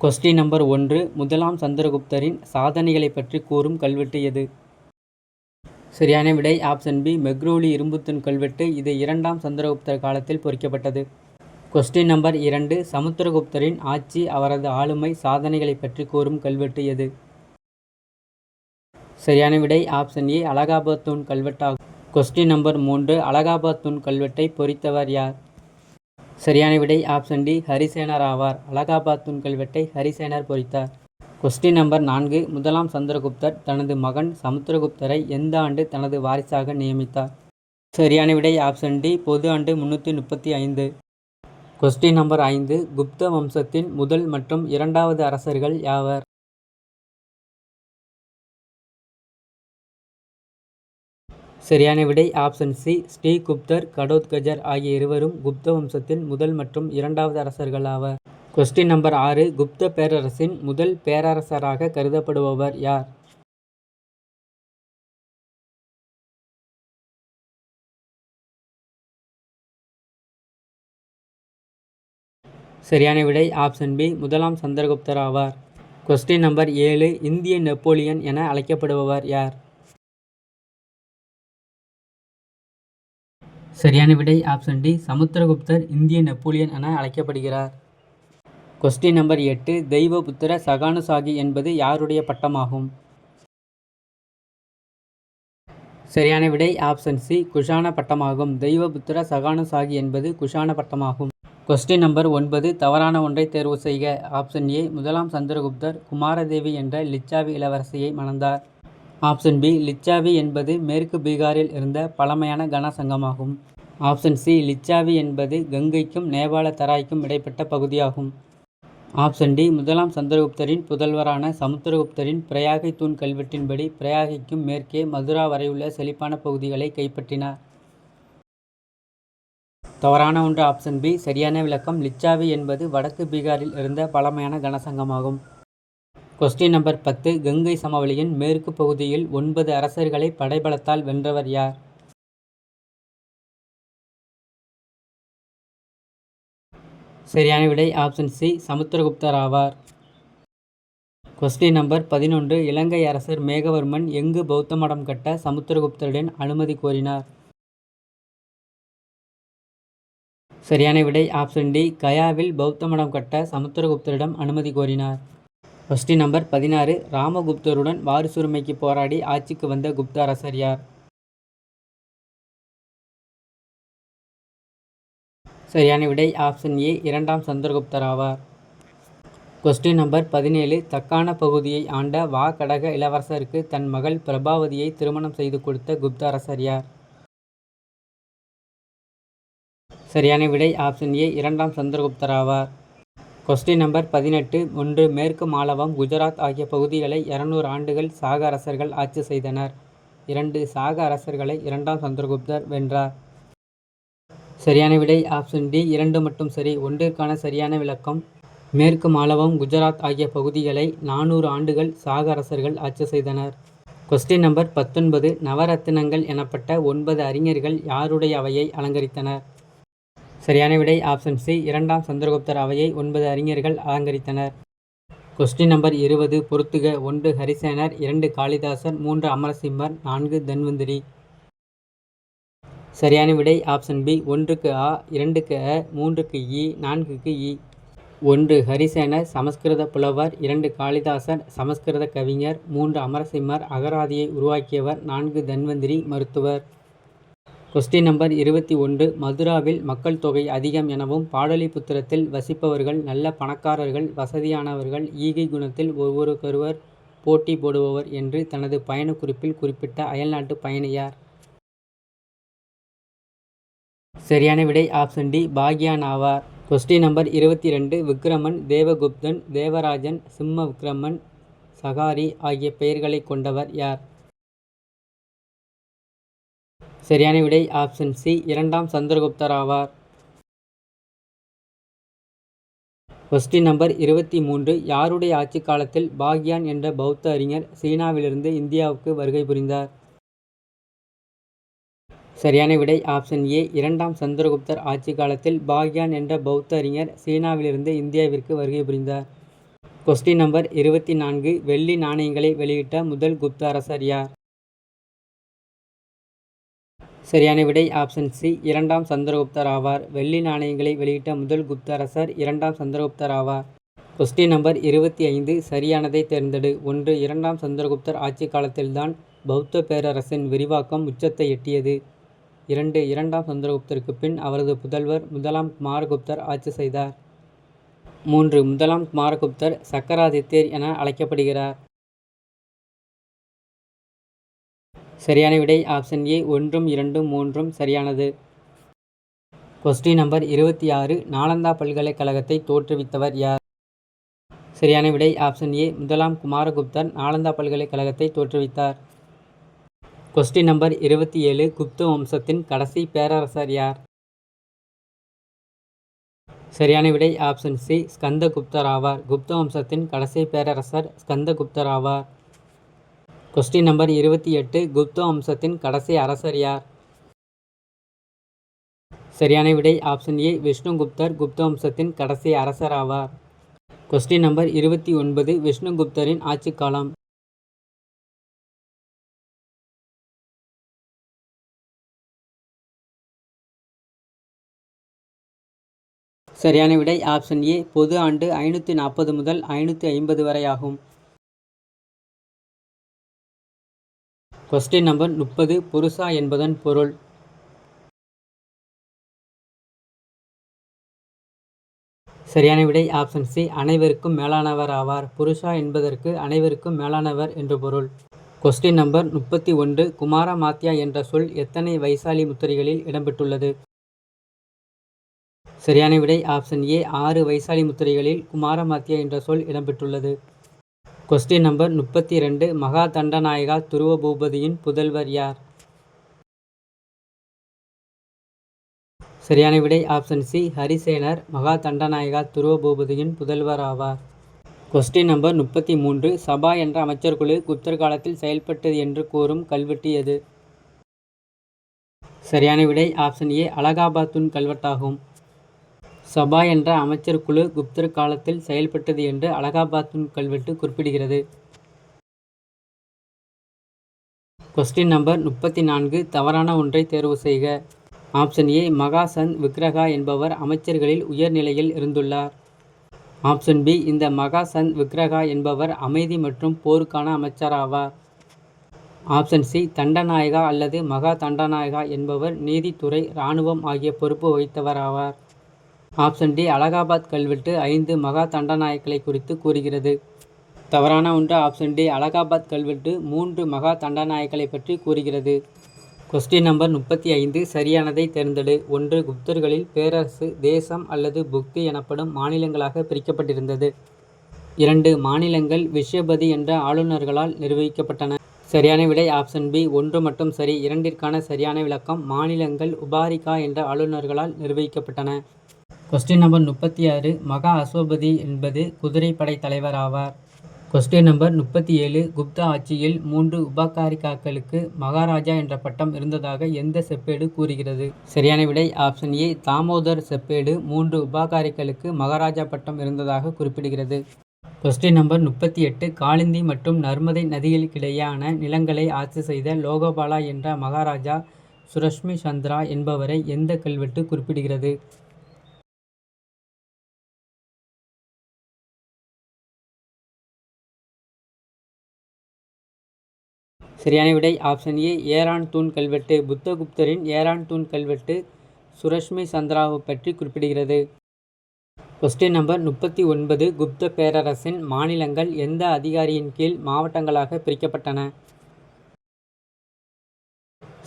Question number ஒன்று முதலாம் சந்திரகுப்தரின் சாதனைகளைப் பற்றி கூறும் கல்வெட்டு எது? சரியான விடை ஆப்ஷன் பி மெக்ரூலி இரும்புத்தூண் கல்வெட்டு. இது இரண்டாம் சந்திரகுப்தர் காலத்தில் பொறிக்கப்பட்டது. கொஸ்டின் நம்பர் இரண்டு சமுத்திரகுப்தரின் ஆட்சி அவரது ஆளுமை சாதனைகளைப் பற்றி கூறும் கல்வெட்டு எது? சரியான விடை ஆப்ஷன் ஏ அலகாபாத் தூண் கல்வெட்டாகும். கொஸ்டின் நம்பர் மூன்று அலகாபாத் தூண் கல்வெட்டை பொறித்தவர் யார்? சரியான விடை ஆப்ஷன் டி ஹரிசேனர் ஆவார். அலகாபாத் தூண் கல்வெட்டை ஹரிசேனர் பொறித்தார். கொஸ்டின் நம்பர் நான்கு முதலாம் சந்திரகுப்தர் தனது மகன் சமுத்திரகுப்தரை எந்த ஆண்டு தனது வாரிசாக நியமித்தார்? சரியான விடை ஆப்ஷன் டி பொது ஆண்டு முன்னூற்றி முப்பத்தி ஐந்து. கொஸ்டின் நம்பர் ஐந்து குப்த வம்சத்தின் முதல் மற்றும் இரண்டாவது அரசர்கள் யாவர்? சரியான விடை ஆப்ஷன் சி ஸ்ரீகுப்தர் கடோத்கஜர் ஆகிய இருவரும் குப்த வம்சத்தின் முதல் மற்றும் இரண்டாவது அரசர்கள் ஆவர். கொஸ்டின் நம்பர் ஆறு குப்த பேரரசின் முதல் பேரரசராக கருதப்படுபவர் யார்? சரியான விடை ஆப்ஷன் பி முதலாம் சந்திரகுப்தர் ஆவார். கொஸ்டின் நம்பர் ஏழு இந்திய நெப்போலியன் என அழைக்கப்படுபவர் யார்? சரியான விடை ஆப்ஷன் டி சமுத்திரகுப்தர் இந்திய நெப்போலியன் என அழைக்கப்படுகிறார். கொஸ்டின் நம்பர் எட்டு. தெய்வபுத்திர சகானுசாகி என்பது யாருடைய பட்டமாகும்? சரியான விடை ஆப்ஷன் சி குஷான பட்டமாகும். தெய்வபுத்திர சகானுசாகி என்பது குஷான பட்டமாகும். கொஸ்டின் நம்பர் ஒன்பது. தவறான ஒன்றை தேர்வு செய்க. ஆப்ஷன் ஏ முதலாம் சந்திரகுப்தர் குமாரதேவி என்ற லிச்சாவி இளவரசியை மணந்தார். ஆப்ஷன் பி லிச்சாவி என்பது மேற்கு பீகாரில் இருந்த பழமையான கன சங்கமாகும் ஆப்ஷன் சி லிச்சாவி என்பது கங்கைக்கும் நேபாள தராய்க்கும் இடைப்பட்ட பகுதியாகும். ஆப்ஷன் டி முதலாம் சந்திரகுப்தரின் புதல்வரான சமுத்திரகுப்தரின் பிரயாகை தூண் கல்வெட்டின்படி பிரயாகைக்கும் மேற்கே மதுரா வரையுள்ள செழிப்பான பகுதிகளை கைப்பற்றினார். தவறான ஒன்று ஆப்ஷன் பி சரியான விளக்கம். லிச்சாவி என்பது வடக்கு பீகாரில் இருந்த பழமையான கனசங்கமாகும். கொஸ்டின் நம்பர் பத்து கங்கை சமவெளியின் மேற்கு பகுதியில் ஒன்பது அரசர்களை படைபலத்தால் வென்றவர் யார்? சரியான விடை ஆப்ஷன் சி சமுத்திரகுப்தர் ஆவார் கொஸ்டின் நம்பர் பதினொன்று. இலங்கை அரசர் மேகவர்மன் எங்கு பௌத்த மடம் கட்ட சமுத்திரகுப்தருடன் அனுமதி கோரினார்? சரியான விடை ஆப்ஷன் டி கயாவில் பௌத்த மடம் கட்ட சமுத்திரகுப்தரிடம் அனுமதி கோரினார். கொஸ்டின் நம்பர் பதினாறு. ராமகுப்தருடன் வாரிசுரிமைக்கு போராடி ஆட்சிக்கு வந்த குப்த அரசர் யார்? சரியான விடை ஆப்ஷன் ஏ இரண்டாம் சந்திரகுப்தர் ஆவார். கொஸ்டின் நம்பர் பதினேழு. தக்கான பகுதியை ஆண்ட வா கடக இளவரசருக்கு தன் மகள் பிரபாவதியை திருமணம் செய்து கொடுத்த குப்த அரசர் யார்? சரியான விடை ஆப்ஷன் ஏ இரண்டாம் சந்திரகுப்தர் ஆவார். கொஸ்டின் நம்பர் பதினெட்டு. ஒன்று மேற்கு மாலவம் குஜராத் ஆகிய பகுதிகளை இருநூறு ஆண்டுகள் சாக அரசர்கள் ஆட்சி செய்தனர். இரண்டு சாக அரசர்களை இரண்டாம் சந்திரகுப்தர் வென்றார். சரியான விடை ஆப்ஷன் டி இரண்டு மட்டும் சரி. ஒன்றிற்கான சரியான விளக்கம். மேற்கு மாலவம் குஜராத் ஆகிய பகுதிகளை நானூறு ஆண்டுகள் சாக அரசர்கள் ஆட்சி செய்தனர். கொஸ்டின் நம்பர் பத்தொன்பது நவரத்தினங்கள் எனப்பட்ட ஒன்பது அறிஞர்கள் யாருடைய அவையை அலங்கரித்தனர்? சரியான விடை ஆப்ஷன் சி இரண்டாம் சந்திரகுப்தர் அவையை ஒன்பது அறிஞர்கள் அலங்கரித்தனர். கொஸ்டின் நம்பர் இருபது பொருத்துக ஒன்று ஹரிசேனர் இரண்டு காளிதாசர் மூன்று அமரசிம்மர் நான்கு தன்வந்திரி. சரியான விடை ஆப்ஷன் பி ஒன்றுக்கு ஆ இரண்டுக்கு அ மூன்றுக்கு இ நான்குக்கு இ. ஒன்று ஹரிசேனர் சமஸ்கிருத புலவர். இரண்டு காளிதாசர் சமஸ்கிருத கவிஞர். மூன்று அமரசிம்மர் அகராதியை உருவாக்கியவர். நான்கு தன்வந்திரி மருத்துவர். கொஸ்டின் நம்பர் இருபத்தி ஒன்று மதுராவில் மக்கள் தொகை அதிகம் எனவும் பாடலிபுத்திரத்தில் வசிப்பவர்கள் நல்ல பணக்காரர்கள் வசதியானவர்கள் ஈகை குணத்தில் ஒவ்வொருக்கொருவர் போட்டி போடுபவர் என்று தனது பயணக்குறிப்பில் குறிப்பிட்ட அயல்நாட்டு பயணியார். சரியான விடை ஆப்ஷன் டி பாக்யான் ஆவார் கொஸ்டின் நம்பர் இருபத்தி ரெண்டு விக்ரமன் தேவகுப்தன் தேவராஜன் சிம்ம விக்ரமன் சகாரி ஆகிய பெயர்களை கொண்டவர் யார்? சரியான விடை ஆப்ஷன் சி இரண்டாம் சந்திரகுப்தர் ஆவார் கொஸ்டின் நம்பர் இருபத்தி மூன்று யாருடைய ஆட்சி காலத்தில் பாக்யான் என்ற பௌத்த அறிஞர் சீனாவிலிருந்து இந்தியாவுக்கு வருகை புரிந்தார்? சரியான விடை ஆப்ஷன் ஏ. இரண்டாம் சந்திரகுப்தர் ஆட்சி காலத்தில் பாக்யான் என்ற பௌத்த அறிஞர் சீனாவிலிருந்து இந்தியாவிற்கு வருகை புரிந்தார். கொஸ்டின் நம்பர் இருபத்தி நான்கு. வெள்ளி நாணயங்களை வெளியிட்ட முதல் குப்த அரசர் யார்? சரியான விடை ஆப்ஷன் சி. இரண்டாம் சந்திரகுப்தர் ஆவார். வெள்ளி நாணயங்களை வெளியிட்ட முதல் குப்த அரசர் இரண்டாம் சந்திரகுப்தர் ஆவார். கொஸ்டின் நம்பர் இருபத்தி ஐந்து. சரியானதை தேர்ந்தெடு. ஒன்று. இரண்டாம் சந்திரகுப்தர் ஆட்சி காலத்தில்தான் பௌத்த பேரரசின் விரிவாக்கம் உச்சத்தை எட்டியது. இரண்டு இரண்டாம் சந்திரகுப்தருக்கு பின் அவரது புதல்வர் முதலாம் குமாரகுப்தர் ஆட்சி செய்தார். மூன்று முதலாம் குமாரகுப்தர் சக்கராதித்யர் என அழைக்கப்படுகிறார். சரியான விடை ஆப்ஷன் ஏ ஒன்றும் இரண்டும் மூன்றும் சரியானது. கொஸ்டின் நம்பர் இருபத்தி ஆறு நாலந்தா பல்கலைக்கழகத்தை தோற்றுவித்தவர் யார்? சரியான விடை ஆப்ஷன் ஏ முதலாம் குமாரகுப்தர் நாலந்தா பல்கலைக்கழகத்தை தோற்றுவித்தார். கொஸ்டின் நம்பர் இருபத்தி ஏழு குப்த வம்சத்தின் கடைசி பேரரசர் யார்? சரியான விடை ஆப்ஷன் சி ஸ்கந்தகுப்தர் ஆவார். குப்த வம்சத்தின் கடைசி பேரரசர் ஸ்கந்தகுப்தர் ஆவார். கொஸ்டின் நம்பர் இருபத்தி எட்டு குப்த வம்சத்தின் கடைசி அரசர் யார்? சரியான விடை ஆப்ஷன் ஏ விஷ்ணுகுப்தர். குப்த வம்சத்தின் கடைசி அரசர் ஆவார். கொஸ்டின் நம்பர் இருபத்தி ஒன்பது விஷ்ணுகுப்தரின் ஆட்சி காலம். சரியான விடை ஆப்ஷன் ஏ. பொது ஆண்டு ஐநூற்றி நாற்பது முதல் ஐநூற்றி ஐம்பது வரை ஆகும். கொஸ்டின் நம்பர் முப்பது. புருஷா என்பதன் பொருள். சரியான விடை ஆப்ஷன் சி. அனைவருக்கும் மேலானவர் ஆவார். புருஷா என்பதற்கு அனைவருக்கும் மேலானவர் என்று பொருள். கொஸ்டின் நம்பர் முப்பத்தி ஒன்று. குமாரமாத்யா என்ற சொல் எத்தனை வைசாலி முத்திரைகளில் இடம்பெற்றுள்ளது? சரியான விடை ஆப்ஷன் ஏ. ஆறு வைசாலி முத்திரைகளில் குமாரமாத்யா என்ற சொல் இடம்பெற்றுள்ளது. கொஸ்டின் நம்பர் முப்பத்தி ரெண்டு மகா தண்டநாயகா துருவ பூபதியின் புதல்வர் யார்? சரியான விடை ஆப்ஷன் சி. ஹரிசேனர். மகா தண்டநாயகா துருவ பூபதியின் புதல்வர் ஆவார். கொஸ்டின் நம்பர் முப்பத்தி மூன்று சபா என்ற அமைச்சர் குழு குப்தர் காலத்தில் செயல்பட்டது என்று கூறும் கல்வெட்டு எது? சரியான விடை ஆப்ஷன் ஏ. அலகாபாத்துன் கல்வெட்டாகும். சபா என்ற அமைச்சர் குழு குப்தர் காலத்தில் செயல்பட்டது என்று அலகாபாத்தின் கல்வெட்டு குறிப்பிடுகிறது. கொஸ்டின் நம்பர் முப்பத்தி நான்கு தவறான ஒன்றை தேர்வு செய்க. ஆப்ஷன் ஏ மகாசந்த் விக்ரகா என்பவர் அமைச்சர்களில் உயர்நிலையில் இருந்துள்ளார். ஆப்ஷன் பி இந்த மகாசந்த் விக்ரகா என்பவர் அமைதி மற்றும் போருக்கான அமைச்சர் ஆவார். ஆப்ஷன் சி தண்டநாயகா அல்லது மகா தண்டநாயகா என்பவர் நீதித்துறை இராணுவம் ஆகிய பொறுப்பு வகித்தவர் ஆவார். ஆப்ஷன் டி அலகாபாத் கல்வெட்டு ஐந்து மகா தண்டநாயக்களை குறித்து கூறுகிறது. தவறான ஒன்று. ஆப்ஷன் டி அலகாபாத் கல்வெட்டு மூன்று மகா தண்டநாயக்களை பற்றி கூறுகிறது. கொஸ்டின் நம்பர் முப்பத்தி ஐந்து. சரியானதை தேர்ந்தெடு. ஒன்று குப்தர்களில் பேரரசு தேசம் அல்லது புக்தி எனப்படும் மாநிலங்களாக பிரிக்கப்பட்டிருந்தது. இரண்டு மாநிலங்கள் விஷயபதி என்ற ஆளுநர்களால் நிர்வகிக்கப்பட்டன. சரியான விடை ஆப்ஷன் பி. ஒன்று மட்டும் சரி. இரண்டிற்கான சரியான விளக்கம் மாநிலங்கள் உபாரிகா என்ற ஆளுநர்களால் நிர்வகிக்கப்பட்டன. கொஸ்டின் நம்பர் முப்பத்தி ஆறு மகா அசோபதி என்பது குதிரைப்படை தலைவர் ஆவார். கொஸ்டின் நம்பர் முப்பத்தி ஏழு குப்தா ஆட்சியில் மூன்று உபகாரிகாக்களுக்கு மகாராஜா என்ற பட்டம் இருந்ததாக எந்த செப்பேடு கூறுகிறது? சரியான விடை ஆப்ஷன் ஏ தாமோதர் செப்பேடு மூன்று உபகாரிகளுக்கு மகாராஜா பட்டம் இருந்ததாக குறிப்பிடுகிறது. கொஸ்டின் நம்பர் முப்பத்தி எட்டு காளிந்தி மற்றும் நர்மதை நதிகளுக்கிடையான நிலங்களை ஆட்சி செய்த லோகபாலா என்ற மகாராஜா சுரஷ்மி சந்திரா என்பவரை எந்த கல்வெட்டு குறிப்பிடுகிறது? சரியான விடை. ஆப்ஷன் ஏ ஏரான் தூண் கல்வெட்டு. புத்தகுப்தரின் ஏரான் தூண் கல்வெட்டு சுரஷ்மி சந்திராவை பற்றி குறிப்பிடுகிறது. கொஸ்டின் நம்பர் முப்பத்தி ஒன்பது. குப்த பேரரசின் மாநிலங்கள் எந்த அதிகாரியின் கீழ் மாவட்டங்களாக பிரிக்கப்பட்டன?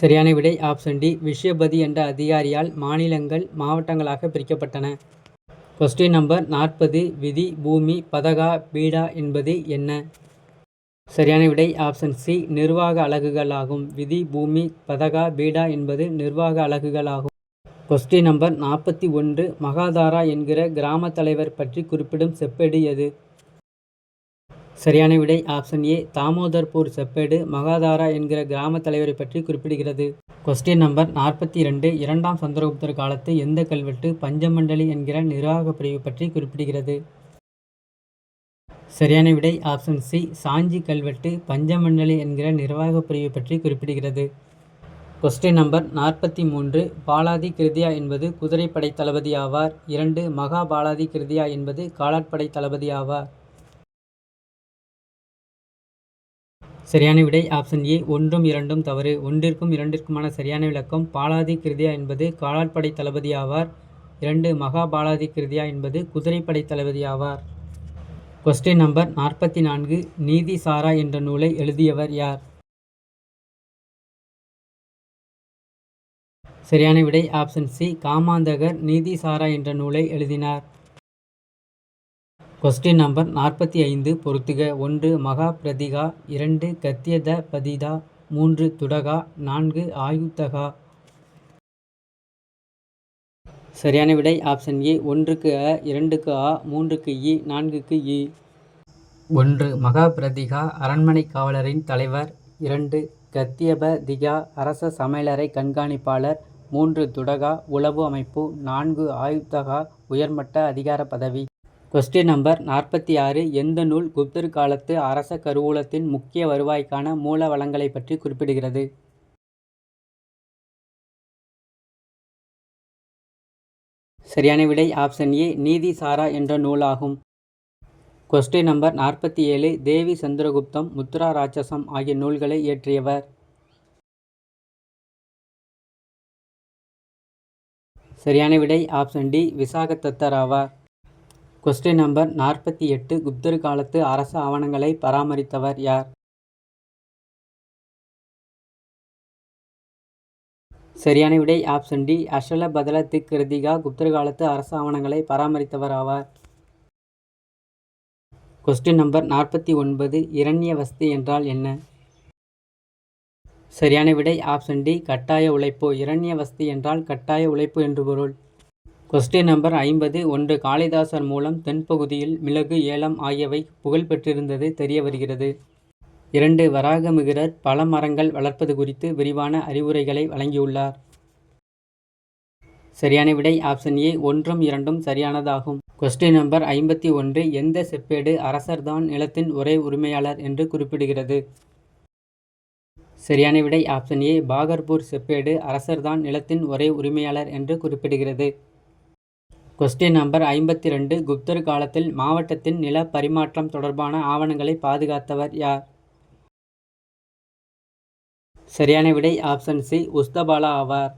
சரியான விடை. ஆப்ஷன் டி விஷயபதி என்ற அதிகாரியால் மாநிலங்கள் மாவட்டங்களாக பிரிக்கப்பட்டன. கொஸ்டின் நம்பர் நாற்பது. விதி பூமி பதகா பீடா என்பது என்ன? சரியான விடை ஆப்ஷன் சி நிர்வாக அலகுகள் ஆகும் விதி பூமி பதகா பீடா என்பது நிர்வாக அலகுகள் ஆகும் கொஸ்டின் நம்பர் நாற்பத்தி ஒன்று மகாதாரா என்கிற கிராம தலைவர் பற்றி குறிப்பிடும் செப்பேடு எது? சரியான விடை ஆப்ஷன் ஏ தாமோதர்பூர் செப்பேடு மகாதாரா என்கிற கிராம தலைவரை பற்றி குறிப்பிடுகிறது. கொஸ்டின் நம்பர் நாற்பத்தி ரெண்டு இரண்டாம் சந்திரகுப்தர் காலத்து எந்த கல்வெட்டு பஞ்சமண்டலி என்கிற நிர்வாக பிரிவு பற்றி குறிப்பிடுகிறது? சரியான விடை ஆப்ஷன் சி சாஞ்சி கல்வெட்டு பஞ்சமண்டலி என்கிற நிர்வாகப் பிரிவு பற்றி குறிப்பிடுகிறது. கொஸ்டின் நம்பர் நாற்பத்தி மூன்று பாலாதி கிருதியா என்பது குதிரைப்படை தளபதி ஆவார். இரண்டு மகா பாலாதி கிருதியா என்பது காலாட்படை தளபதி ஆவார். சரியான விடை ஆப்ஷன் ஏ ஒன்றும் இரண்டும் தவறு. ஒன்றிற்கும் இரண்டிற்குமான சரியான விளக்கம் பாலாதி கிருதியா என்பது காலாட்படை தளபதி ஆவார். இரண்டு மகா பாலாதி கிருதியா என்பது குதிரைப்படை தளபதி ஆவார். கொஸ்டின் நம்பர் நாற்பத்தி நான்கு நீதி சாரா என்ற நூலை எழுதியவர் யார்? சரியான விடை ஆப்ஷன் சி காமாந்தகர் நீதி சாரா என்ற நூலை எழுதினார். கொஸ்டின் நம்பர் நாற்பத்தி ஐந்து பொறுத்துக. ஒன்று மகா பிரதிகா இரண்டு கத்தியத பதிதா. மூன்று துடகா. நான்கு ஆயுத்தகா. சரியான விடை ஆப்ஷன் ஏ ஒன்றுக்கு அ இரண்டுக்கு ஆ மூன்றுக்கு இ நான்குக்கு இ ஒன்று மகாபிரதிகா அரண்மனை காவலரின் தலைவர். இரண்டு கத்தியப திகா அரச சமையலறை கண்காணிப்பாளர். மூன்று துடகா உளவு அமைப்பு. நான்கு ஆயுத்தகா உயர்மட்ட அதிகார பதவி. கொஸ்டின் நம்பர் நாற்பத்தி ஆறு எந்த நூல் குப்தர் காலத்து அரச கருவூலத்தின் முக்கிய வருவாய்க்கான மூல வளங்களை பற்றி குறிப்பிடுகிறது? சரியான விடை ஆப்ஷன் ஏ நீதி சாரா என்ற நூலாகும். கொஸ்டின் நம்பர் நாற்பத்தி ஏழு தேவி சந்திரகுப்தம் முத்ரா ராட்சசம் ஆகிய நூல்களை இயற்றியவர். சரியான விடை ஆப்ஷன் டி விசாகதத்தர் ஆவார். கொஸ்டின் நம்பர் நாற்பத்தி எட்டு குப்தர் காலத்து அரச ஆவணங்களை பராமரித்தவர் யார்? சரியான விடை ஆப்ஷன் டி. அஷல பதல திக்ருதிகா குப்தர் காலத்து அரசு ஆவணங்களை பராமரித்தவர் ஆவார் கொஸ்டின் நம்பர் நாற்பத்தி ஒன்பது. இரண்யவஸ்து என்றால் என்ன? சரியான விடை ஆப்ஷன் டி. கட்டாய உழைப்பு. இரண்யவஸ்து என்றால் கட்டாய உழைப்பு என்று பொருள். கொஸ்டின் நம்பர் ஐம்பது. ஒன்று. காளிதாசர் மூலம் தென்பகுதியில் மிளகு ஏலம் ஆகியவை புகழ் பெற்றிருந்தது தெரிய வருகிறது. இரண்டு வராகமிகிரர் பல மரங்கள் வளர்ப்பது குறித்து விரிவான அறிவுரைகளை வழங்கியுள்ளார். சரியான விடை ஆப்ஷன் ஏ ஒன்றும் இரண்டும் சரியானதாகும். கொஸ்டின் நம்பர் ஐம்பத்தி ஒன்று எந்த செப்பேடு அரசர்தான் நிலத்தின் ஒரே உரிமையாளர் என்று குறிப்பிடுகிறது? சரியான விடை ஆப்ஷன் ஏ பாகர்பூர் செப்பேடு அரசர்தான் நிலத்தின் ஒரே உரிமையாளர் என்று குறிப்பிடுகிறது. கொஸ்டின் நம்பர் ஐம்பத்தி ரெண்டு குப்தர் காலத்தில் மாவட்டத்தின் நில பரிமாற்றம் தொடர்பான ஆவணங்களை பாதுகாத்தவர் யார்? சரியான விடை ஆப்ஷன் சி உஸ்தபாலா ஆவார்.